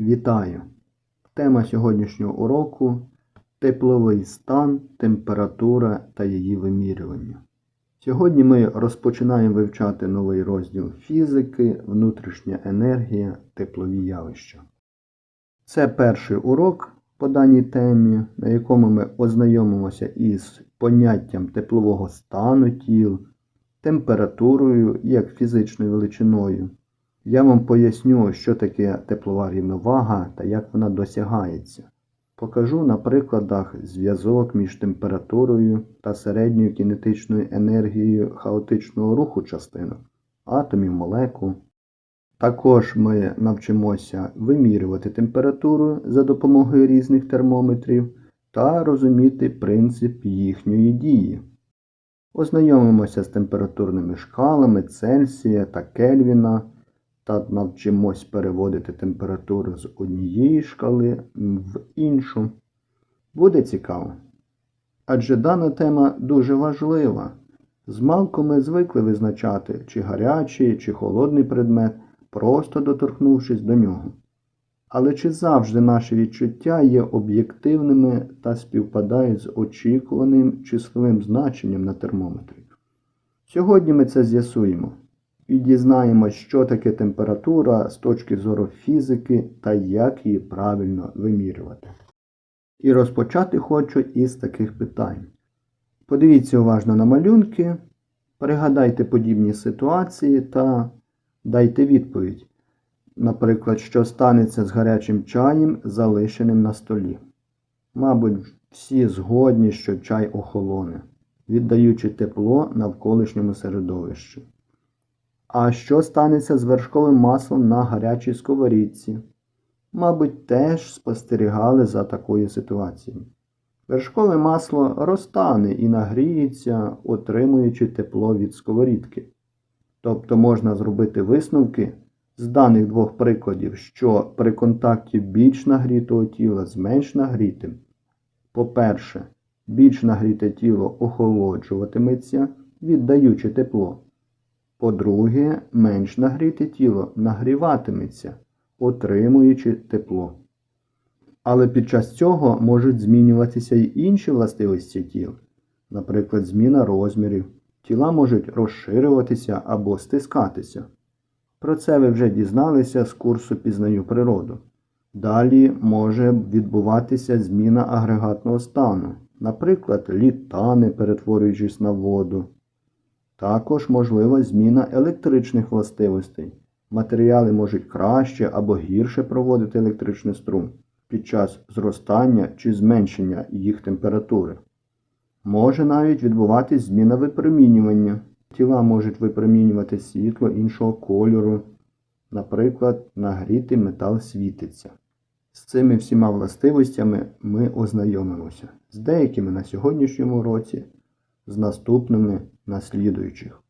Вітаю! Тема сьогоднішнього уроку тепловий стан, температура та її вимірювання. Сьогодні ми розпочинаємо вивчати новий розділ фізики, внутрішня енергія, теплові явища. Це перший урок по даній темі, на якому ми ознайомимося із поняттям теплового стану тіл, температурою як фізичною величиною. Я вам поясню, що таке теплова рівновага та як вона досягається. Покажу на прикладах зв'язок між температурою та середньою кінетичною енергією хаотичного руху частинок, атомів, молекул. Також ми навчимося вимірювати температуру за допомогою різних термометрів та розуміти принцип їхньої дії. Ознайомимося з температурними шкалами Цельсія та Кельвіна та навчимось переводити температуру з однієї шкали в іншу. Буде цікаво. Адже дана тема дуже важлива. Змалку ми звикли визначати, чи гарячий, чи холодний предмет, просто доторкнувшись до нього. Але чи завжди наші відчуття є об'єктивними та співпадають з очікуваним числовим значенням на термометрі? Сьогодні ми це з'ясуємо і дізнаємось, що таке температура з точки зору фізики та як її правильно вимірювати. І розпочати хочу із таких питань. Подивіться уважно на малюнки, пригадайте подібні ситуації та дайте відповідь. Наприклад, що станеться з гарячим чаєм, залишеним на столі. Мабуть, всі згодні, що чай охолоне, віддаючи тепло навколишньому середовищу. А що станеться з вершковим маслом на гарячій сковорідці? Мабуть, теж спостерігали за такою ситуацією. Вершкове масло розтане і нагріється, отримуючи тепло від сковорідки. Тобто можна зробити висновки з даних двох прикладів, що при контакті більш нагрітого тіла з менш нагрітим. По-перше, більш нагріте тіло охолоджуватиметься, віддаючи тепло. По-друге, менш нагріте тіло нагріватиметься, отримуючи тепло. Але під час цього можуть змінюватися й інші властивості тіл, наприклад, зміна розмірів. Тіла можуть розширюватися або стискатися. Про це ви вже дізналися з курсу Пізнаю природу. Далі може відбуватися зміна агрегатного стану, наприклад, літани, перетворюючись на воду. Також можлива зміна електричних властивостей. Матеріали можуть краще або гірше проводити електричний струм під час зростання чи зменшення їх температури. Може навіть відбуватись зміна випромінювання. Тіла можуть випромінювати світло іншого кольору. Наприклад, нагрітий метал світиться. З цими всіма властивостями ми ознайомимося з деякими на сьогоднішньому році, з наступними на слідуючих.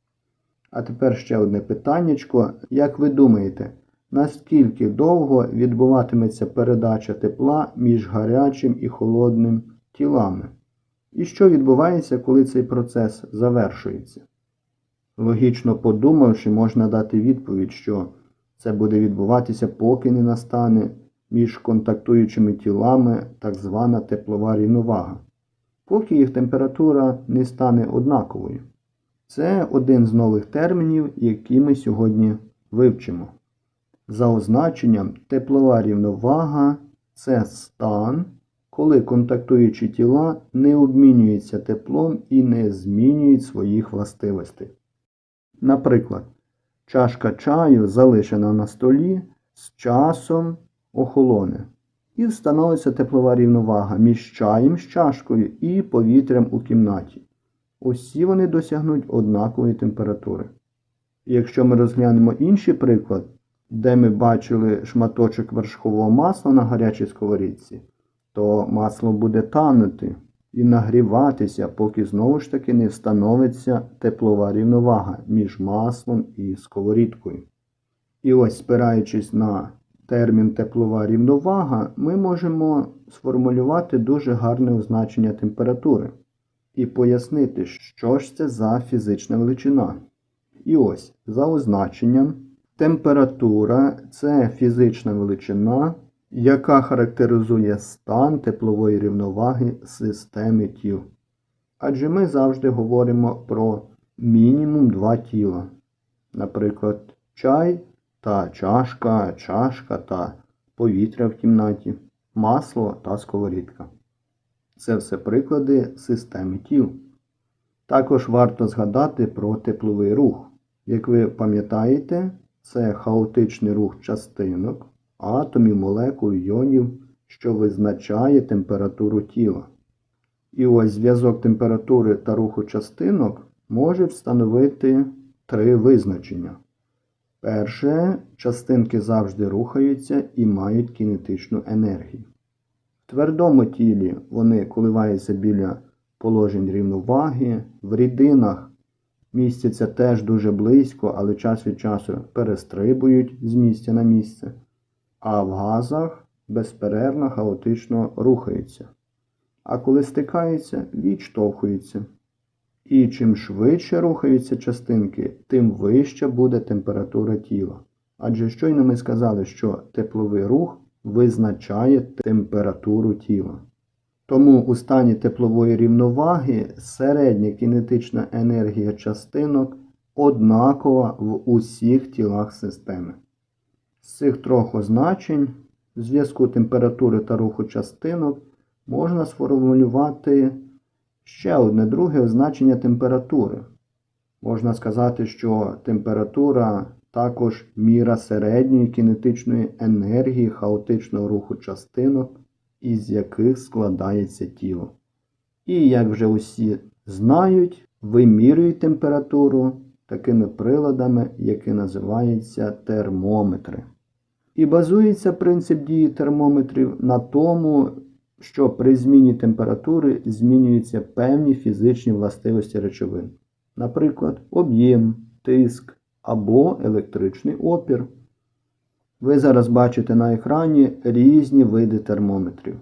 А тепер ще одне питаннячко. Як ви думаєте, наскільки довго відбуватиметься передача тепла між гарячим і холодним тілами? І що відбувається, коли цей процес завершується? Логічно подумавши, можна дати відповідь, що це буде відбуватися, поки не настане між контактуючими тілами так звана теплова рівновага, поки їх температура не стане однаковою. Це один з нових термінів, які ми сьогодні вивчимо. За означенням, теплова рівновага це стан, коли контактуючі тіла не обмінюються теплом і не змінюють своїх властивостей. Наприклад, чашка чаю, залишена на столі, з часом охолоне. І встановиться теплова рівновага між чаєм з чашкою і повітрям у кімнаті. Усі вони досягнуть однакової температури. Якщо ми розглянемо інший приклад, де ми бачили шматочок вершкового масла на гарячій сковорідці, то масло буде танути і нагріватися, поки знову ж таки не встановиться теплова рівновага між маслом і сковорідкою. І ось, спираючись на термін теплова рівновага, ми можемо сформулювати дуже гарне означення температури і пояснити, що ж це за фізична величина. І ось, за означенням, температура це фізична величина, яка характеризує стан теплової рівноваги системи тіл. Адже ми завжди говоримо про мінімум два тіла. Наприклад, чай та чашка, чашка та повітря в кімнаті, масло та сковорідка. Це все приклади системи тіл. Також варто згадати про тепловий рух. Як ви пам'ятаєте, це хаотичний рух частинок, атомів, молекул, іонів, що визначає температуру тіла. І ось зв'язок температури та руху частинок може встановити три визначення. Перше, частинки завжди рухаються і мають кінетичну енергію. Твердому тілі вони коливаються біля положень рівноваги, в рідинах містяться теж дуже близько, але час від часу перестрибують з місця на місце, а в газах безперервно хаотично рухаються. А коли стикаються, відштовхуються. І чим швидше рухаються частинки, тим вища буде температура тіла. Адже щойно ми сказали, що тепловий рух визначає температуру тіла. Тому у стані теплової рівноваги середня кінетична енергія частинок однакова в усіх тілах системи. З цих трьох означень в зв'язку температури та руху частинок можна сформулювати ще одне друге означення температури. Можна сказати, що температура також міра середньої кінетичної енергії хаотичного руху частинок, із яких складається тіло. І, як вже усі знають, вимірюють температуру такими приладами, які називаються термометри. І базується принцип дії термометрів на тому, що при зміні температури змінюються певні фізичні властивості речовин, наприклад, об'єм, тиск або електричний опір. Ви зараз бачите на екрані різні види термометрів,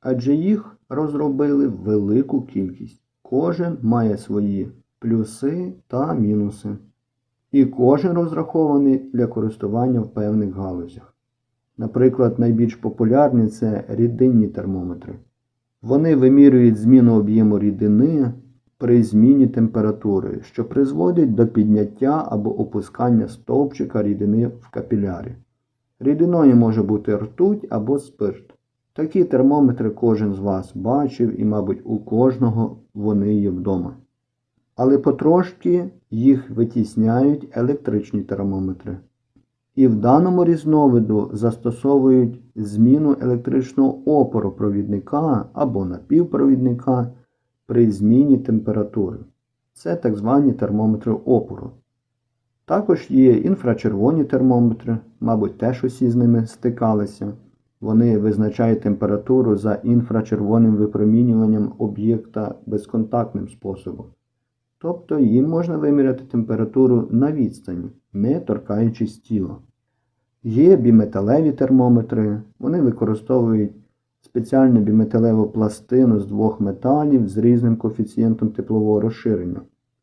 адже їх розробили велику кількість. Кожен має свої плюси та мінуси. І кожен розрахований для користування в певних галузях. Наприклад, найбільш популярні це рідинні термометри. Вони вимірюють зміну об'єму рідини при зміні температури, що призводить до підняття або опускання стовпчика рідини в капілярі. Рідиною може бути ртуть або спирт. Такі термометри кожен з вас бачив і, мабуть, у кожного вони є вдома. Але потрошки їх витісняють електричні термометри. І в даному різновиду застосовують зміну електричного опору провідника або напівпровідника при зміні температури. Це так звані термометри опору. Також є інфрачервоні термометри, мабуть, теж усі з ними стикалися. Вони визначають температуру за інфрачервоним випромінюванням об'єкта безконтактним способом. Тобто їм можна виміряти температуру на відстані, не торкаючись тіла. Є біметалеві термометри, вони використовують спеціальну біметалеву пластину з двох металів з різним коефіцієнтом теплового розширення.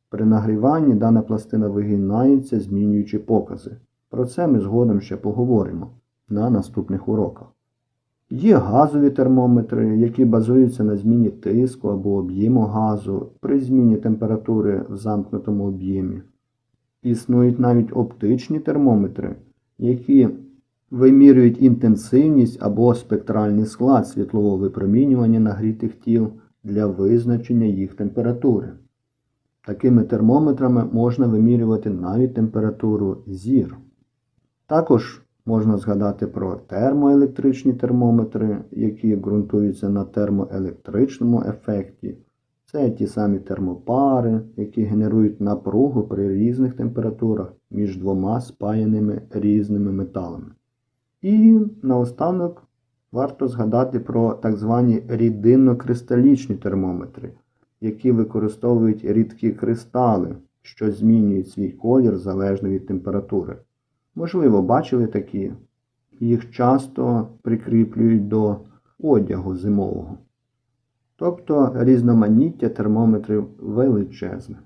При нагріванні дана пластина вигинається, змінюючи покази. Про це ми згодом ще поговоримо на наступних уроках. Є газові термометри, які базуються на зміні тиску або об'єму газу при зміні температури в замкнутому об'ємі. Існують навіть оптичні термометри, які вимірюють інтенсивність або спектральний склад світлового випромінювання нагрітих тіл для визначення їх температури. Такими термометрами можна вимірювати навіть температуру зір. Також можна згадати про термоелектричні термометри, які ґрунтуються на термоелектричному ефекті. Це ті самі термопари, які генерують напругу при різних температурах між двома спаяними різними металами. І наостанок варто згадати про так звані рідинно-кристалічні термометри, які використовують рідкі кристали, що змінюють свій колір залежно від температури. Можливо, бачили такі. Їх часто прикріплюють до одягу зимового. Тобто різноманіття термометрів величезне.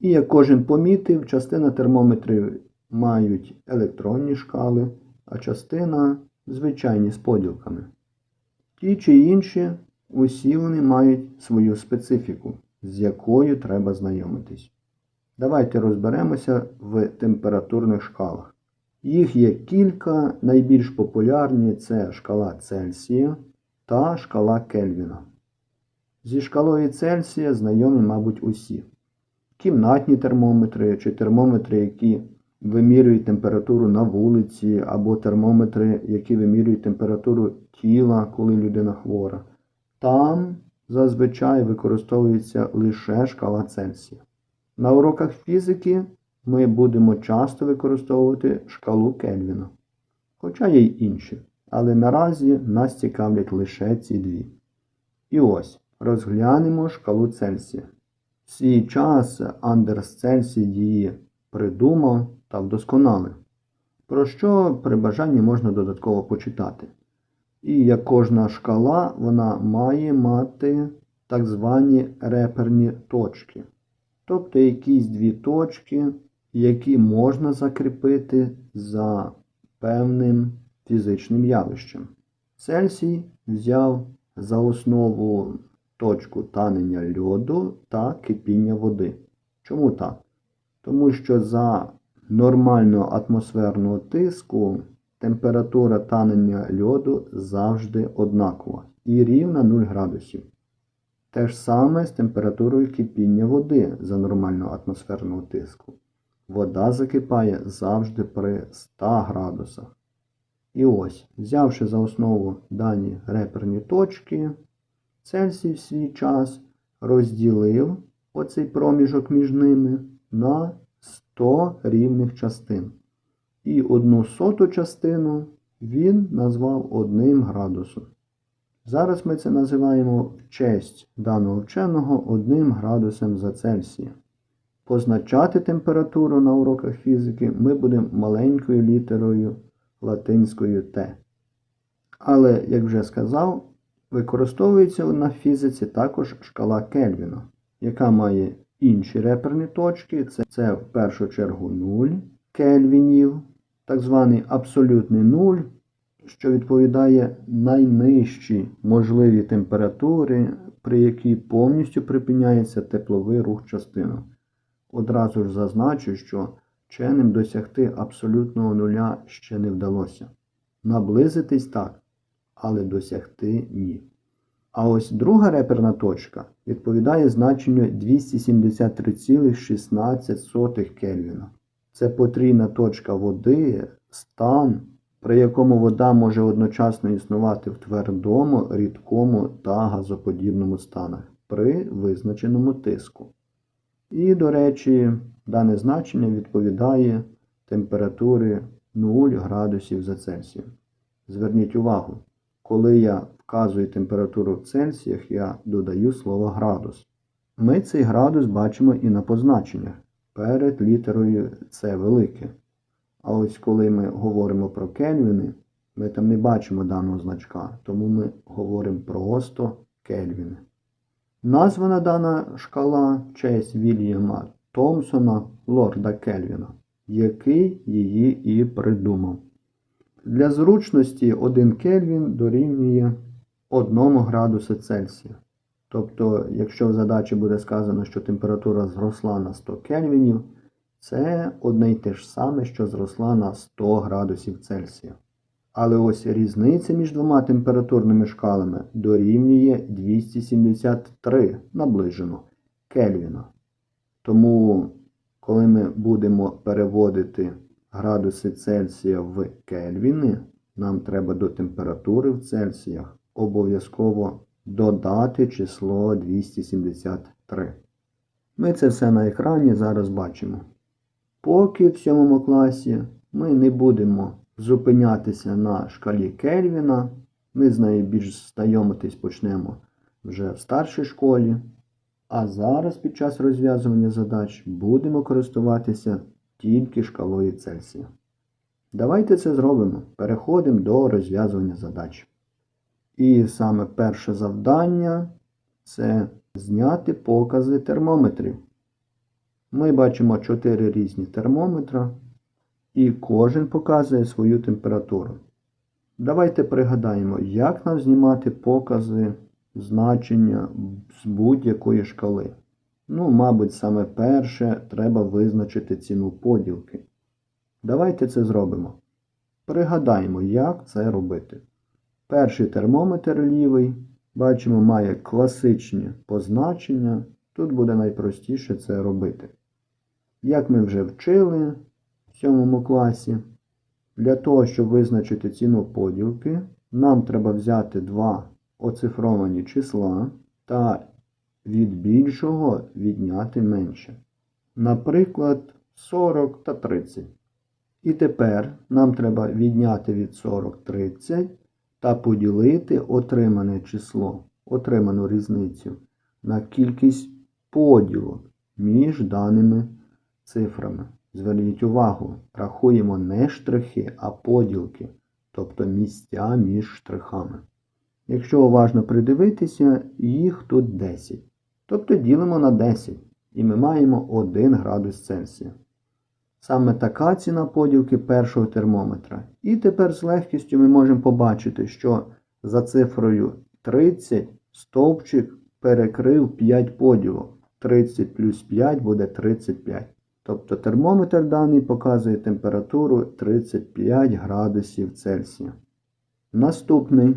І як кожен помітив, частина термометрів мають електронні шкали, а частина звичайні з поділками. Ті чи інші, усі вони мають свою специфіку, з якою треба знайомитись. Давайте розберемося в температурних шкалах. Їх є кілька, найбільш популярні це шкала Цельсія та шкала Кельвіна. Зі шкалою Цельсія знайомі, мабуть, усі. Кімнатні термометри чи термометри, які вимірюють температуру на вулиці, або термометри, які вимірюють температуру тіла, коли людина хвора. Там зазвичай використовується лише шкала Цельсія. На уроках фізики ми будемо часто використовувати шкалу Кельвіна, хоча є й інші, але наразі нас цікавлять лише ці дві. І ось розглянемо шкалу Цельсія. Свій час Андерс Цельсій її придумав та вдосконалив, про що при бажанні можна додатково почитати. І як кожна шкала, вона має мати так звані реперні точки, тобто якісь дві точки, які можна закріпити за певним фізичним явищем. Цельсій взяв за основу точку танення льоду та кипіння води. Чому так? Тому що за нормального атмосферного тиску температура танення льоду завжди однакова і рівна 0 градусів. Те ж саме з температурою кипіння води за нормального атмосферного тиску. Вода закипає завжди при 100 градусах. І ось, взявши за основу дані реперні точки, Цельсій в свій час розділив оцей проміжок між ними на 100 рівних частин. І одну соту частину він назвав одним градусом. Зараз ми це називаємо в честь даного вченого одним градусом за Цельсія. Позначати температуру на уроках фізики ми будемо маленькою літерою латинською Т. Але, як вже сказав, використовується на фізиці також шкала Кельвіна, яка має інші реперні точки. Це, це в першу чергу 0 кельвінів, так званий абсолютний нуль, що відповідає найнижчій можливій температурі, при якій повністю припиняється тепловий рух частинок. Одразу ж зазначу, що вченим досягти абсолютного нуля ще не вдалося. Наблизитись так, але досягти ні. А ось друга реперна точка відповідає значенню 273,16 Кельвіна. Це потрійна точка води, стан, при якому вода може одночасно існувати в твердому, рідкому та газоподібному станах при визначеному тиску. І, до речі, дане значення відповідає температурі 0 градусів за Цельсієм. Зверніть увагу, коли я вказую температуру в Цельсіях, я додаю слово градус. Ми цей градус бачимо і на позначеннях перед літерою С велике. А ось коли ми говоримо про кельвіни, ми там не бачимо даного значка, тому ми говоримо просто кельвіни. Названа дана шкала в честь Вільяма Томпсона Лорда Кельвіна, який її і придумав. Для зручності 1 Кельвін дорівнює 1 градуса Цельсія. Тобто, якщо в задачі буде сказано, що температура зросла на 100 кельвінів, це одне й те ж саме, що зросла на 100 градусів Цельсія. Але ось різниця між двома температурними шкалами дорівнює 273 наближено Кельвіна. Тому, коли ми будемо переводити градуси Цельсія в Кельвіни, нам треба до температури в Цельсіях обов'язково додати число 273. Ми це все на екрані зараз бачимо. Поки в 7 класі ми не будемо зупинятися на шкалі Кельвіна, ми з нею більш знайомитись почнемо вже в старшій школі. А зараз під час розв'язування задач будемо користуватися тільки шкалою Цельсія. Давайте це зробимо. Переходимо до розв'язування задач. І саме перше завдання це зняти покази термометрів. Ми бачимо 4 різні термометри, і кожен показує свою температуру. Давайте пригадаємо, як нам знімати покази значення з будь-якої шкали. Ну, мабуть, саме перше треба визначити ціну поділки. Давайте це зробимо. Пригадаємо, як це робити. Перший термометр лівий, бачимо, має класичні позначення. Тут буде найпростіше це робити. Як ми вже вчили в 7 класі, для того, щоб визначити ціну поділки, нам треба взяти два оцифровані числа та від більшого відняти менше. Наприклад, 40 та 30. І тепер нам треба відняти від 40 30 та поділити отримане число, отриману різницю на кількість поділок між даними цифрами. Зверніть увагу, рахуємо не штрихи, а поділки, тобто місця між штрихами. Якщо уважно придивитися, їх тут 10. Тобто ділимо на 10 і ми маємо 1 градус Цельсія. Саме така ціна поділки першого термометра. І тепер з легкістю ми можемо побачити, що за цифрою 30 стовпчик перекрив 5 поділок. 30 плюс 5 буде 35. Тобто термометр даний показує температуру 35 градусів Цельсія. Наступний.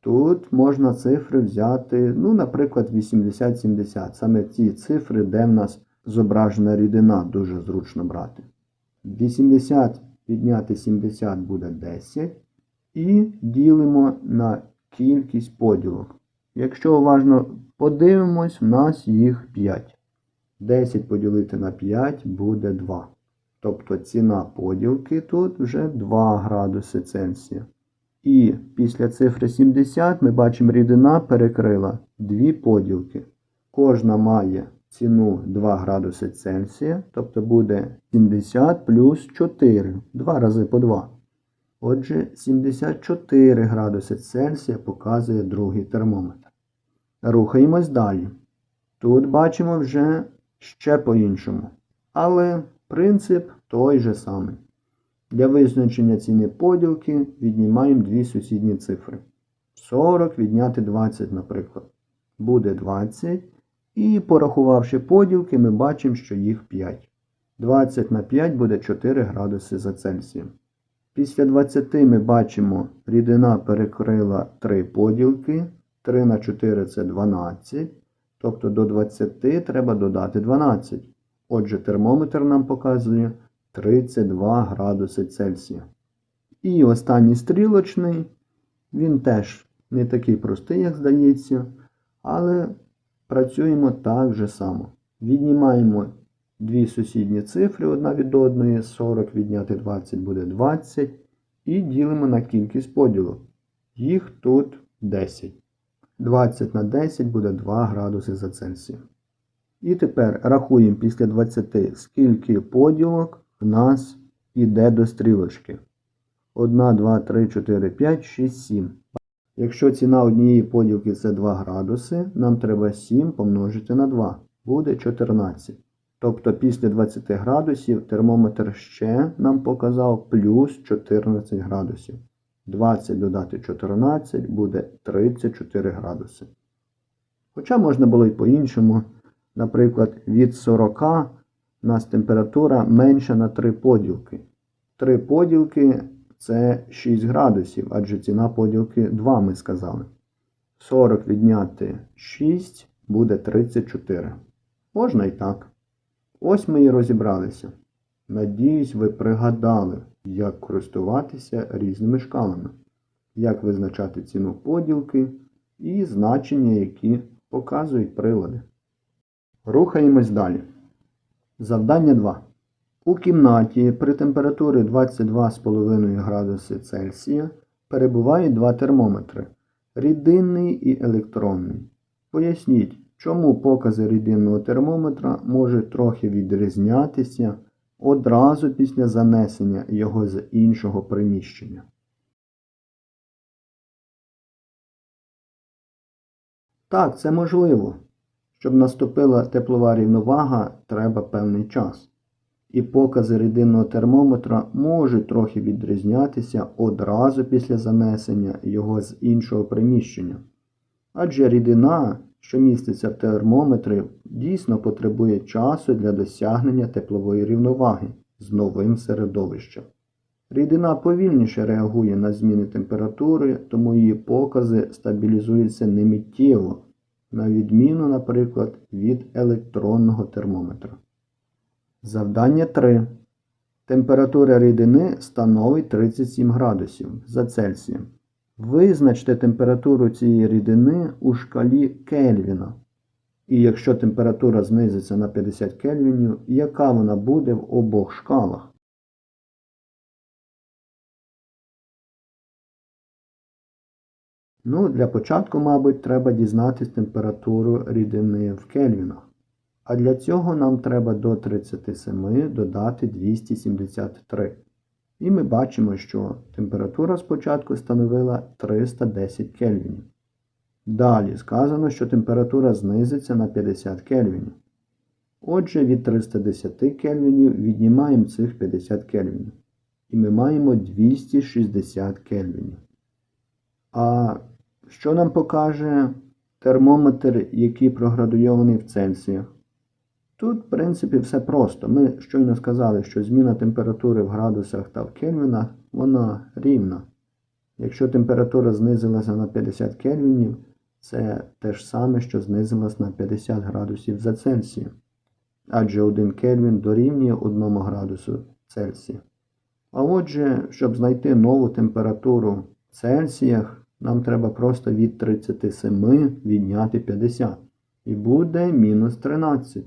Тут можна цифри взяти, ну, наприклад, 80-70. Саме ті цифри, де в нас зображена рідина, дуже зручно брати. 80 відняти 70 буде 10. І ділимо на кількість поділок. Якщо уважно подивимось, в нас їх 5. 10 поділити на 5 буде 2. Тобто ціна поділки тут вже 2 градуси Цельсія. І після цифри 70 ми бачимо, рідина перекрила дві поділки. Кожна має ціну 2 градуси Цельсія, тобто буде 70 плюс 4, 2 рази по 2. Отже, 74 градуси Цельсія показує другий термометр. Рухаємось далі. Тут бачимо вже ще по-іншому. Але принцип той же самий. Для визначення ціни поділки віднімаємо дві сусідні цифри. 40 відняти 20, наприклад. Буде 20. І порахувавши поділки, ми бачимо, що їх 5. 20 на 5 буде 4 градуси за Цельсієм. Після 20 ми бачимо, рідина перекрила 3 поділки. 3 на 4 це 12. Тобто до 20 треба додати 12. Отже, термометр нам показує 32 градуси Цельсія. І останній стрілочний, він теж не такий простий, як здається, але працюємо так же само. Віднімаємо дві сусідні цифри одна від одної, 40 відняти 20 буде 20. І ділимо на кількість поділок. Їх тут 10. 20 на 10 буде 2 градуси за Цельсієм. І тепер рахуємо після 20, скільки поділок в нас іде до стрілочки. 1, 2, 3, 4, 5, 6, 7. Якщо ціна однієї поділки це 2 градуси, нам треба 7 помножити на 2. Буде 14. Тобто після 20 градусів термометр ще нам показав плюс 14 градусів. 20 додати 14 буде 34 градуси. Хоча можна було й по-іншому. Наприклад, від 40 у нас температура менша на 3 поділки. 3 поділки це 6 градусів, адже ціна поділки 2 ми сказали. 40 відняти 6 буде 34. Можна і так. Ось ми і розібралися. Надіюсь, ви пригадали, як користуватися різними шкалами, як визначати ціну поділки і значення, які показують прилади. Рухаємось далі. Завдання 2. У кімнаті при температурі 22,5 градуси Цельсія перебувають два термометри рідинний і електронний. Поясніть, чому покази рідинного термометра можуть трохи відрізнятися одразу після занесення його з іншого приміщення. Так, це можливо. Щоб наступила теплова рівновага, треба певний час. і покази рідинного термометра можуть трохи відрізнятися одразу після занесення його з іншого приміщення. Адже рідина, що міститься в термометрі, дійсно потребує часу для досягнення теплової рівноваги з новим середовищем. Рідина повільніше реагує на зміни температури, тому її покази стабілізуються немиттєво, на відміну, наприклад, від електронного термометра. Завдання 3. Температура рідини становить 37 градусів за Цельсієм. Визначте температуру цієї рідини у шкалі Кельвіна. І якщо температура знизиться на 50 кельвінів, яка вона буде в обох шкалах? Ну, для початку, мабуть, треба дізнатись температуру рідини в кельвінах. А для цього нам треба до 37 додати 273. І ми бачимо, що температура спочатку становила 310 кельвінів. Далі сказано, що температура знизиться на 50 кельвінів. Отже, від 310 кельвінів віднімаємо цих 50 кельвінів. І ми маємо 260 кельвінів. А що нам покаже термометр, який проградуйований в Цельсіях? Тут, в принципі, все просто. Ми щойно сказали, що зміна температури в градусах та в кельвінах, вона рівна. Якщо температура знизилася на 50 кельвінів, це те ж саме, що знизилась на 50 градусів за Цельсієм. Адже 1 кельвін дорівнює 1 градусу Цельсія. А отже, щоб знайти нову температуру в Цельсіях, нам треба просто від 37 відняти 50. І буде мінус 13.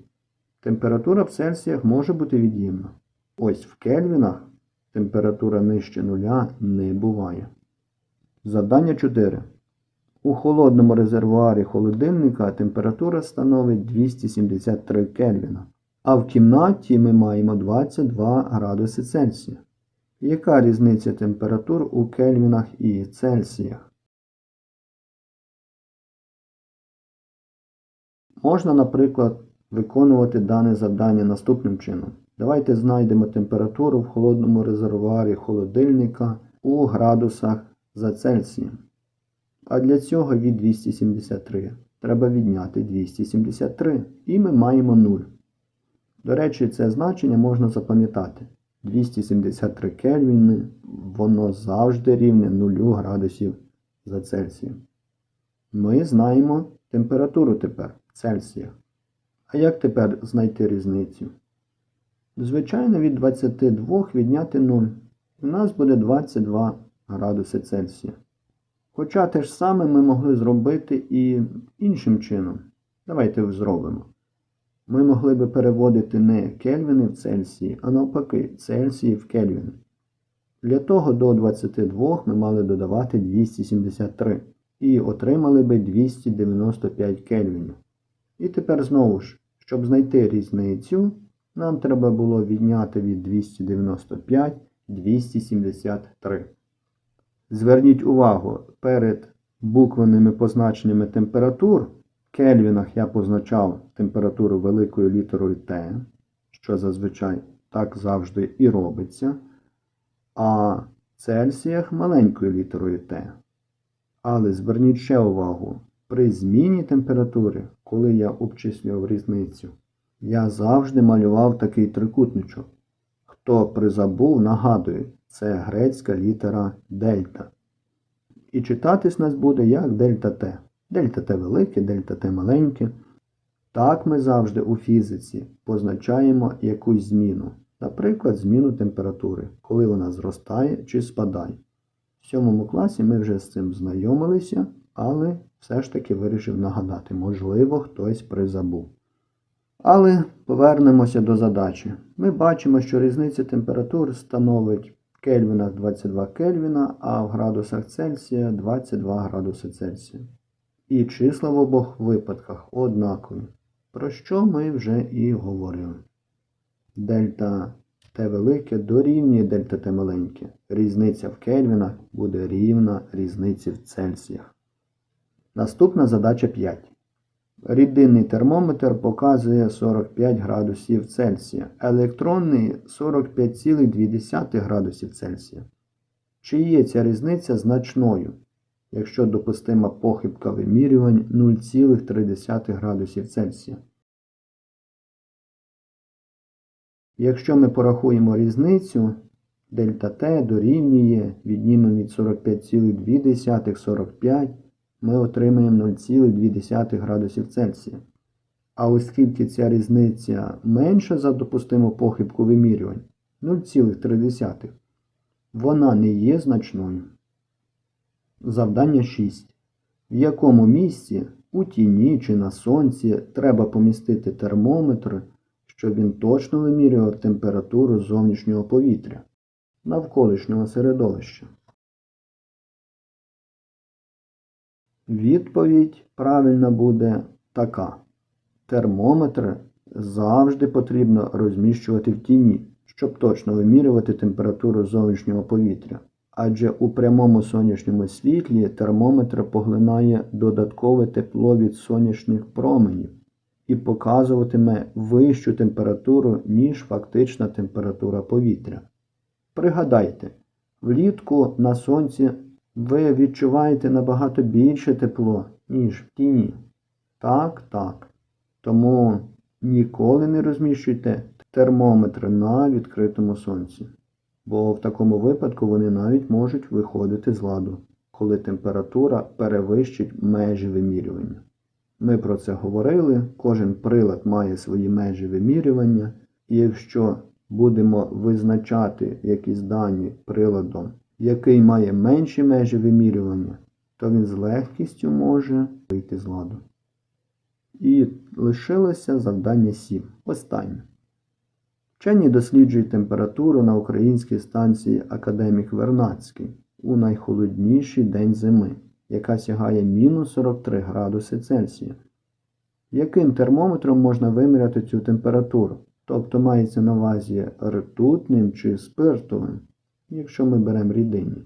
Температура в Цельсіях може бути від'ємна. Ось в кельвінах температура нижче нуля не буває. Завдання 4. У холодному резервуарі холодильника температура становить 273 кельвіна, а в кімнаті ми маємо 22 градуси Цельсія. Яка різниця температур у кельвінах і Цельсіях? Можна, наприклад, виконувати дане завдання наступним чином. Давайте знайдемо температуру в холодному резервуарі холодильника у градусах за Цельсієм. А для цього від 273 треба відняти 273 і ми маємо 0. До речі, це значення можна запам'ятати. 273 кельвіни, воно завжди рівне 0 градусів за Цельсієм. Ми знаємо температуру тепер в Цельсіях. А як тепер знайти різницю? Звичайно, від 22 відняти 0. У нас буде 22 градуси Цельсія. Хоча те ж саме ми могли зробити і іншим чином. Давайте зробимо. Ми могли би переводити не кельвіни в Цельсії, а навпаки, Цельсії в кельвіни. Для того до 22 ми мали додавати 273 і отримали би 295 кельвінів. І тепер знову ж, щоб знайти різницю, нам треба було відняти від 295 273. Зверніть увагу, перед буквеними позначеннями температур в кельвінах я позначав температуру великою літерою Т, що зазвичай так завжди і робиться, а в Цельсіях маленькою літерою Т. Але зверніть ще увагу, при зміні температури, коли я обчислював різницю, я завжди малював такий трикутничок. Хто призабув, нагадую, це грецька літера дельта. І читатись нас буде як дельта Т. Дельта Т велике, дельта Т маленьке. Так ми завжди у фізиці позначаємо якусь зміну. Наприклад, зміну температури, коли вона зростає чи спадає. В сьомому класі ми вже з цим знайомилися, але все ж таки вирішив нагадати, можливо, хтось призабув. Але повернемося до задачі. Ми бачимо, що різниця температур становить в кельвінах 22 кельвіна, а в градусах Цельсія 22 градуси Цельсія. І числа в обох випадках однакові, про що ми вже і говорили. Дельта Т велике дорівнює дельта Т маленьке. Різниця в кельвінах буде рівна різниці в Цельсіях. Наступна задача 5. Рідинний термометр показує 45 градусів Цельсія, електронний 45,2 градусів Цельсія. Чи є ця різниця значною, якщо допустима похибка вимірювань 0,3 градусів Цельсія? Якщо ми порахуємо різницю, дельта Т дорівнює, віднімемо від 45,2 45, ми отримаємо 0,2 градусів Цельсія. А оскільки ця різниця менша за допустиму похибку вимірювань 0,3, вона не є значною. Завдання 6. В якому місці, у тіні чи на сонці, треба помістити термометр, щоб він точно вимірював температуру зовнішнього повітря, навколишнього середовища? Відповідь правильна буде така. Термометр завжди потрібно розміщувати в тіні, щоб точно вимірювати температуру зовнішнього повітря. Адже у прямому сонячному світлі термометр поглинає додаткове тепло від сонячних променів і показуватиме вищу температуру, ніж фактична температура повітря. Пригадайте, влітку на сонці ви відчуваєте набагато більше тепло, ніж в тіні. Так, так. Тому ніколи не розміщуйте термометр на відкритому сонці, бо в такому випадку вони навіть можуть виходити з ладу, коли температура перевищить межі вимірювання. Ми про це говорили, кожен прилад має свої межі вимірювання, і якщо будемо визначати якісь дані приладом, який має менші межі вимірювання, то він з легкістю може вийти з ладу. І лишилося завдання 7. Останнє. Вчені досліджують температуру на українській станції Академік Вернадський у найхолодніший день зими, яка сягає мінус 43 градуси Цельсія. Яким термометром можна виміряти цю температуру? Тобто мається на увазі ртутним чи спиртовим, якщо ми беремо рідинні.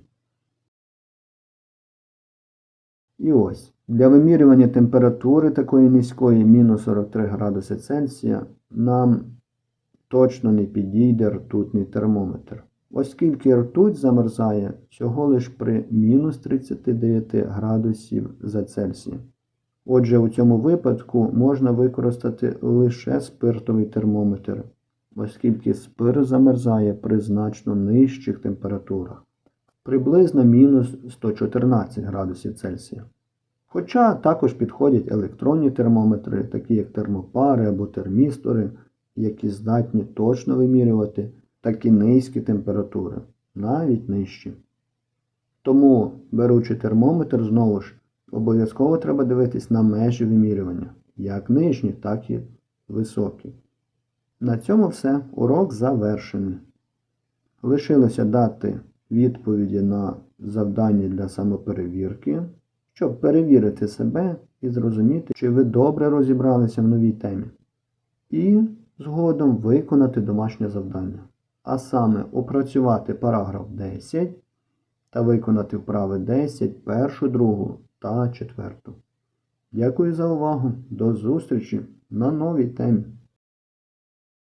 І ось, для вимірювання температури такої низької, мінус 43 градуси Цельсія, нам точно не підійде ртутний термометр, оскільки ртуть замерзає всього лиш при мінус 39 градусів за Цельсієм. Отже, у цьому випадку можна використати лише спиртовий термометр, оскільки спирт замерзає при значно нижчих температурах, приблизно мінус 114 градусів Цельсія. Хоча також підходять електронні термометри, такі як термопари або термістори, які здатні точно вимірювати такі низькі температури, навіть нижчі. Тому, беручи термометр, знову ж, обов'язково треба дивитись на межі вимірювання, як нижні, так і високі. На цьому все. Урок завершений. Лишилося дати відповіді на завдання для самоперевірки, щоб перевірити себе і зрозуміти, чи ви добре розібралися в новій темі. І згодом виконати домашнє завдання. А саме опрацювати параграф 10 та виконати вправи 10, першу, другу та четверту. Дякую за увагу. До зустрічі на новій темі.